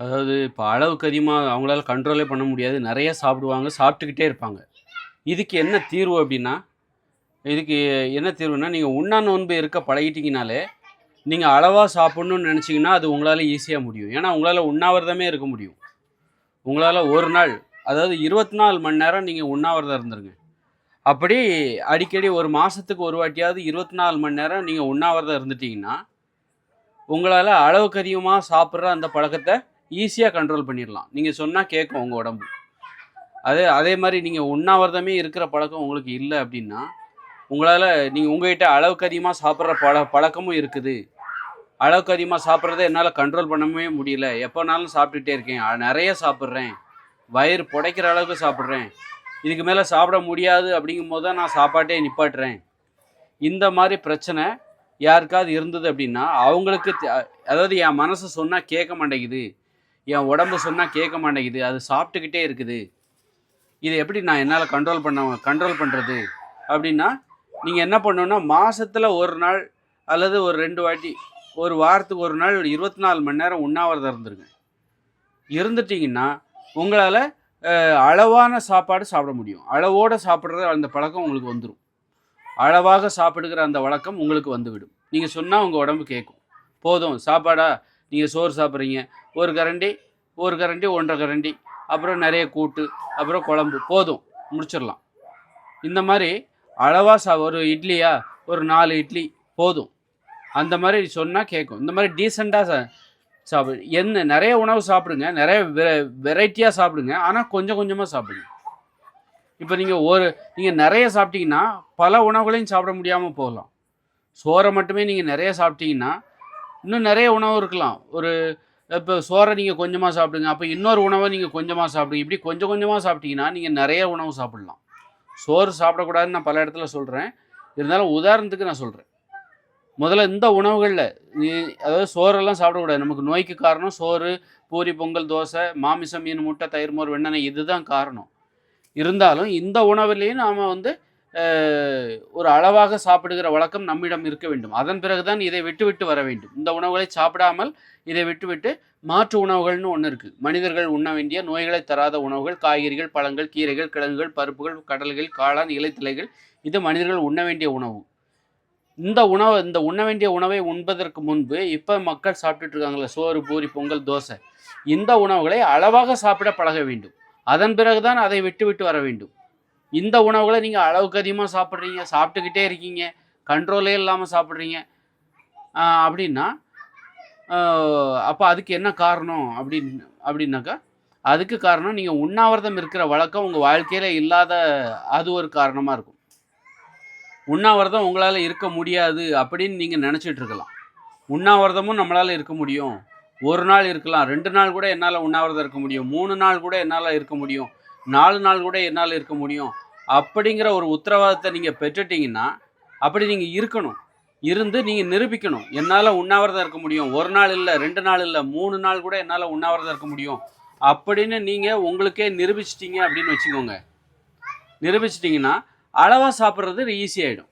அதாவது இப்போ அளவுக்கு அதிகமாக அவங்களால கண்ட்ரோலே பண்ண முடியாது. நிறைய சாப்பிடுவாங்க சாப்பிட்டுக்கிட்டே இருப்பாங்க. இதுக்கு என்ன தீர்வு அப்படின்னா இதுக்கு என்ன தீர்வுனா நீங்கள் உண்ணா நோன்பு இருக்க பழகிட்டீங்கனாலே நீங்கள் அளவாக சாப்பிட்ணுன்னு நினச்சிங்கன்னா அது உங்களால் ஈஸியாக முடியும். ஏன்னா உங்களால் உண்ணாவிரதமே இருக்க முடியும். உங்களால் ஒரு நாள் அதாவது இருபத்தி நாலு மணி நேரம் நீங்கள் உண்ணாவிரதம் இருந்துருங்க. அப்படி அடிக்கடி ஒரு மாதத்துக்கு ஒரு வாட்டியாவது இருபத்தி நாலு மணி நேரம் நீங்கள் உண்ணாவிரதம் இருந்துட்டிங்கன்னா உங்களால் அளவுக்கு அதிகமாக சாப்பிட்ற அந்த பழக்கத்தை ஈஸியாக கண்ட்ரோல் பண்ணிடலாம் நீங்கள் சொன்னால் கேட்கும் உங்கள் உடம்பு. அதே அதே மாதிரி நீங்கள் உண்ணாவிரதமே இருக்கிற பழக்கம் உங்களுக்கு இல்லை அப்படின்னா உங்களால் நீங்கள் உங்ககிட்ட அளவுக்கு அதிகமாக சாப்பிட்ற பழ பழக்கமும் இருக்குது. அளவுக்கு அதிகமாக சாப்பிட்றத என்னால் கண்ட்ரோல் பண்ணவே முடியல. எப்போனாலும் சாப்பிட்டுட்டே இருக்கேன். நிறைய சாப்பிட்றேன். வயிறு புடைக்கிற அளவுக்கு சாப்பிட்றேன். இதுக்கு மேலே சாப்பிட முடியாது அப்படிங்கும் போது தான் நான் சாப்பாட்டே நிப்பாட்டுறேன். இந்த மாதிரி பிரச்சனை யாருக்காவது இருந்தது அப்படின்னா அவங்களுக்கு அதாவது என் மனசு சொன்னால் கேட்க மாட்டேங்குது. என் உடம்பு சொன்னால் கேட்க மாட்டேங்குது. அது சாப்பிட்டுக்கிட்டே இருக்குது. இதை எப்படி நான் என்னால் கண்ட்ரோல் பண்ண கண்ட்ரோல் பண்ணுறது அப்படின்னா நீங்கள் என்ன பண்ணணும்னா மாதத்தில் ஒரு நாள் அல்லது ஒரு ரெண்டு வாட்டி ஒரு வாரத்துக்கு ஒரு நாள் ஒரு இருபத்தி நாலு மணி நேரம் உண்ணாவிரதம் இருந்துருங்க. இருந்துட்டிங்கன்னா உங்களால் அளவான சாப்பாடு சாப்பிட முடியும். அளவோடு சாப்பிட்ற அந்த பழக்கம் உங்களுக்கு வந்துடும் அளவாக சாப்பிடுகிற அந்த வழக்கம் உங்களுக்கு வந்துவிடும். நீங்கள் சொன்னால் உங்கள் உடம்பு கேட்கும். போதும். சாப்பாடா நீங்கள் சோறு சாப்பிட்றீங்க. ஒரு கரண்டி ஒரு கரண்டி ஒன்றரை கரண்டி. அப்புறம் நிறைய கூட்டு அப்புறம் குழம்பு. போதும். முடிச்சிடலாம். இந்த மாதிரி அளவாக சா ஒரு இட்லியா ஒரு நாலு இட்லி போதும். அந்த மாதிரி சொன்னால் கேட்கும் இந்த மாதிரி டீசெண்டாக சா சாப்பிடு. என்ன நிறைய உணவு சாப்பிடுங்க. நிறைய வெ வெரைட்டியாக சாப்பிடுங்க. ஆனால் கொஞ்சம் கொஞ்சமாக சாப்பிடுங்க. இப்போ நீங்கள் ஒரு நீங்கள் நிறைய சாப்பிட்டீங்கன்னா பல உணவுகளையும் சாப்பிட முடியாமல் போகலாம். சோறை மட்டுமே நீங்கள் நிறைய சாப்பிட்டீங்கன்னா இன்னும் நிறைய உணவு இருக்கலாம். ஒரு இப்போ சோறை நீங்கள் கொஞ்சமாக சாப்பிடுங்க அப்போ இன்னொரு உணவை நீங்கள் கொஞ்சமாக சாப்பிடுங்க. இப்படி கொஞ்சம் கொஞ்சமாக சாப்பிட்டீங்கன்னா நீங்கள் நிறைய உணவு சாப்பிடலாம். சோறு சாப்பிடக்கூடாதுன்னு நான் பல இடத்துல சொல்கிறேன் இருந்தாலும் உதாரணத்துக்கு நான் சொல்கிறேன் முதல்ல இந்த உணவுகளில் அதாவது சோறெல்லாம் சாப்பிடக்கூடாது. நமக்கு நோய்க்கு காரணம் சோறு பூரி பொங்கல் தோசை மாமிசம் மீன் முட்டை தயிர் மோர் வெண்ணெய் இதுதான் காரணம். இருந்தாலும் இந்த உணவுலேயும் நாம் வந்து ஒரு அளவாக சாப்பிடுகிற வழக்கம் நம்மிடம் இருக்க வேண்டும். அதன் பிறகுதான் இதை விட்டுவிட்டு வர வேண்டும். இந்த உணவுகளை சாப்பிடாமல் இதை விட்டுவிட்டு மாற்று உணவுகள்னு ஒன்று இருக்குது மனிதர்கள் உண்ண வேண்டிய நோய்களை தராத உணவுகள் காய்கறிகள் பழங்கள் கீரைகள் கிழங்குகள் பருப்புகள் கடல்கள் காளான் இலைத்திலைகள் இது மனிதர்கள் உண்ண வேண்டிய உணவு. இந்த உணவு இந்த உண்ண வேண்டிய உணவை உண்பதற்கு முன்பு இப்போ மக்கள் சாப்பிட்டுட்டு இருக்காங்களே சோறு பூரி பொங்கல் தோசை. இந்த உணவுகளை அளவாக சாப்பிட பழக வேண்டும். அதன் பிறகுதான் அதை விட்டுவிட்டு வர வேண்டும். இந்த உணவுகளை நீங்கள் அளவுக்கு அதிகமாக சாப்பிட்றீங்க சாப்பிட்டுக்கிட்டே இருக்கீங்க கண்ட்ரோலே இல்லாமல் சாப்பிட்றீங்க. அப்படின்னா அப்போ அதுக்கு என்ன காரணம் அப்படின்னு அப்படின்னாக்கா அதுக்கு காரணம் நீங்கள் உண்ணாவிரதம் இருக்கிற வழக்கம் உங்கள் வாழ்க்கையில் இல்லாத அது ஒரு காரணமாக இருக்கும். உண்ணாவிரதம் உங்களால் இருக்க முடியாது அப்படின்னு நீங்கள் நினச்சிட்டு இருக்கலாம். உண்ணாவிரதமும் நம்மளால் இருக்க முடியும். ஒரு நாள் இருக்கலாம் ரெண்டு நாள் கூட என்னால் உண்ணாவிரதம் இருக்க முடியும். மூணு நாள் கூட என்னால் இருக்க முடியும். நாலு நாள் கூட என்னால் இருக்க முடியும். அப்படிங்கிற ஒரு உத்தரவாதத்தை நீங்கள் பெற்றுட்டீங்கன்னா அப்படி நீங்கள் இருக்கணும். இருந்து நீங்கள் நிரூபிக்கணும். என்னால் உண்ணாவிரதம் இருக்க முடியும். ஒரு நாள் இல்லை ரெண்டு நாள் இல்லை மூணு நாள் கூட என்னால் உண்ணாவிரதம் இருக்க முடியும். அப்படின்னு நீங்கள் உங்களுக்கே நிரூபிச்சிட்டிங்க அப்படின்னு வச்சுக்கோங்க. நிரூபிச்சிட்டிங்கன்னா அளவாக சாப்பிட்றது ஈஸியாகிடும்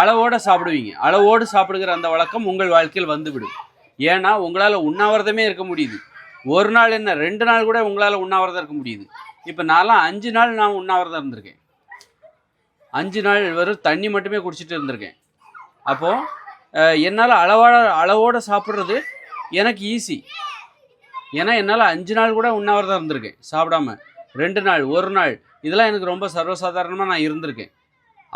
அளவோடு சாப்பிடுவீங்க. அளவோடு சாப்பிடுகிற அந்த வழக்கம் உங்கள் வாழ்க்கையில் வந்துவிடும். ஏன்னா உங்களால் உண்ணாவிரதமே இருக்க முடியுது. ஒரு நாள் என்ன ரெண்டு நாள் கூட உங்களால் உண்ணாவிரதம் இருக்க முடியுது. இப்போ நான்லாம் அஞ்சு நாள் நான் உண்ணாவிரதம் இருந்திருக்கேன். அஞ்சு நாள் வெறும் தண்ணி மட்டுமே குடிச்சிட்டு இருந்திருக்கேன். அப்போது என்னால் அளவோட அளவோடு சாப்பிட்றது எனக்கு ஈஸி ஏன்னா என்னால் அஞ்சு நாள் கூட உண்ணாவிரதம் இருந்திருக்கேன். சாப்பிடாம. ரெண்டு நாள் ஒரு நாள் இதெல்லாம் எனக்கு ரொம்ப சர்வசாதாரணமாக நான் இருந்திருக்கேன்.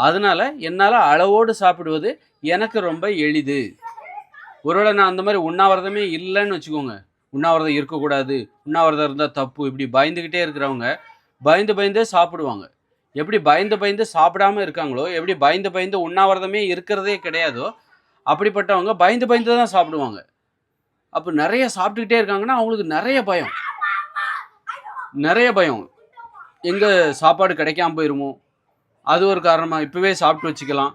அதனால என்னால் அளவோடு சாப்பிடுவது எனக்கு ரொம்ப எளிது. ஒருவேளை நான் அந்த மாதிரி உண்ணாவிரதமே இல்லைன்னு வச்சுக்கோங்க. உண்ணாவிரதம் இருக்கக்கூடாது உண்ணாவிரதம் இருந்தால் தப்பு இப்படி பயந்துக்கிட்டே இருக்கிறவங்க பயந்து பயந்தே சாப்பிடுவாங்க. எப்படி பயந்து பயந்து சாப்பிடாம இருக்காங்களோ எப்படி பயந்து பயந்து உண்ணாவிரதமே இருக்கிறதே கிடையாதோ அப்படிப்பட்டவங்க பயந்து பயந்து தான் சாப்பிடுவாங்க. அப்போ நிறைய சாப்பிட்டுக்கிட்டே இருக்காங்கன்னா அவங்களுக்கு நிறைய பயம். நிறைய பயம். எங்கே சாப்பாடு கிடைக்காம போயிருமோ அது ஒரு காரணமாக இப்போவே சாப்பிட்டு வச்சுக்கலாம்.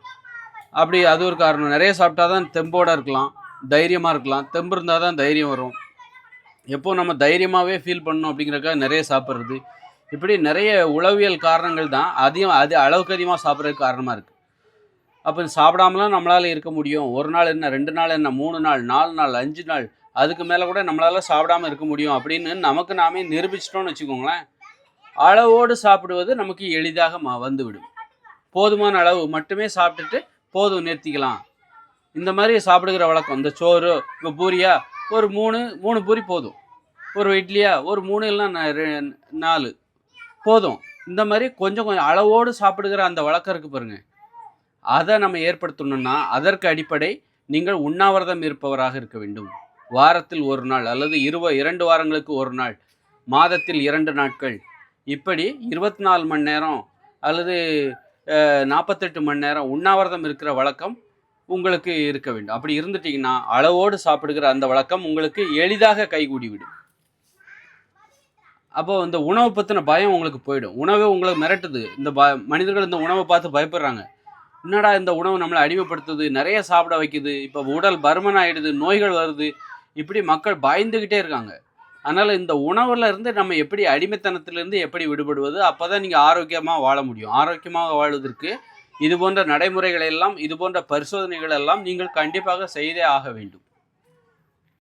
அப்படி அது ஒரு காரணம். நிறைய சாப்பிட்டா தான் தெம்போட இருக்கலாம் தைரியமாக இருக்கலாம். தெம்பு இருந்தால் தான் தைரியம் வரும். எப்போ நம்ம தைரியமாகவே ஃபீல் பண்ணணும் அப்படிங்கிறக்கா நிறைய சாப்பிட்றது. இப்படி நிறைய உளவியல் காரணங்கள் தான் அதிகம் அது அளவுக்கு அதிகமாக சாப்பிட்றதுக்கு காரணமாக இருக்குது அப்போ சாப்பிடாமலாம் நம்மளால் இருக்க முடியும். ஒரு நாள் என்ன ரெண்டு நாள் என்ன மூணு நாள் நாலு நாள் அஞ்சு நாள் அதுக்கு மேலே கூட நம்மளால் சாப்பிடாம இருக்க முடியும் அப்படின்னு நமக்கு நாமே நிரூபிச்சிட்டோம்னு வச்சுக்கோங்களேன். அளவோடு சாப்பிடுவது நமக்கு எளிதாக மா வந்துவிடும். போதுமான அளவு மட்டுமே சாப்பிட்டுட்டு போதும் நிறுத்திக்கலாம். இந்த மாதிரி சாப்பிடுகிற வழக்கம் இந்த சோறு இப்போ பூரியா ஒரு மூணு மூணு பூரி போதும். ஒரு இட்லியா ஒரு மூணு இல்லைன்னா நாலு. போதும். இந்த மாதிரி கொஞ்சம் கொஞ்சம் அளவோடு சாப்பிடுகிற அந்த வழக்கம் இருக்குது பாருங்க. அதை நம்ம ஏற்படுத்தணும்னா அதற்கு அடிப்படை நீங்கள் உண்ணாவிரதம் இருப்பவராக இருக்க வேண்டும். வாரத்தில் ஒரு நாள் அல்லது இருவ இரண்டு வாரங்களுக்கு ஒரு நாள். மாதத்தில் இரண்டு நாட்கள். இப்படி இருபத்தி நாலு மணி நேரம் அல்லது நாற்பத்தெட்டு மணி நேரம் உண்ணாவிரதம் இருக்கிற வழக்கம் உங்களுக்கு இருக்க வேண்டும். அப்படி இருந்துட்டீங்கன்னா அளவோடு சாப்பிடுகிற அந்த வழக்கம் உங்களுக்கு எளிதாக கைகூடிவிடும். அப்போ இந்த உணவை பற்றின பயம் உங்களுக்கு போயிடும். உணவே உங்களை மிரட்டுது. இந்த ப மனிதர்கள் இந்த உணவை பார்த்து பயப்படுறாங்க. என்னடா இந்த உணவு நம்மளை அடிமைப்படுத்துது? நிறைய சாப்பிட வைக்குது. இப்போ உடல் பருமன் ஆகிடுது நோய்கள் வருது. இப்படி மக்கள் பயந்துக்கிட்டே இருக்காங்க. அதனால் இந்த உணவுல இருந்து நம்ம எப்படி அடிமைத்தனத்திலிருந்து எப்படி விடுபடுவது? அப்போ தான் நீங்கள் ஆரோக்கியமாக வாழ முடியும். ஆரோக்கியமாக வாழ்வதற்கு இது போன்ற நடைமுறைகள் எல்லாம் இது போன்ற பரிசோதனைகள் எல்லாம் நீங்கள் கண்டிப்பாக செய்தே ஆக வேண்டும்.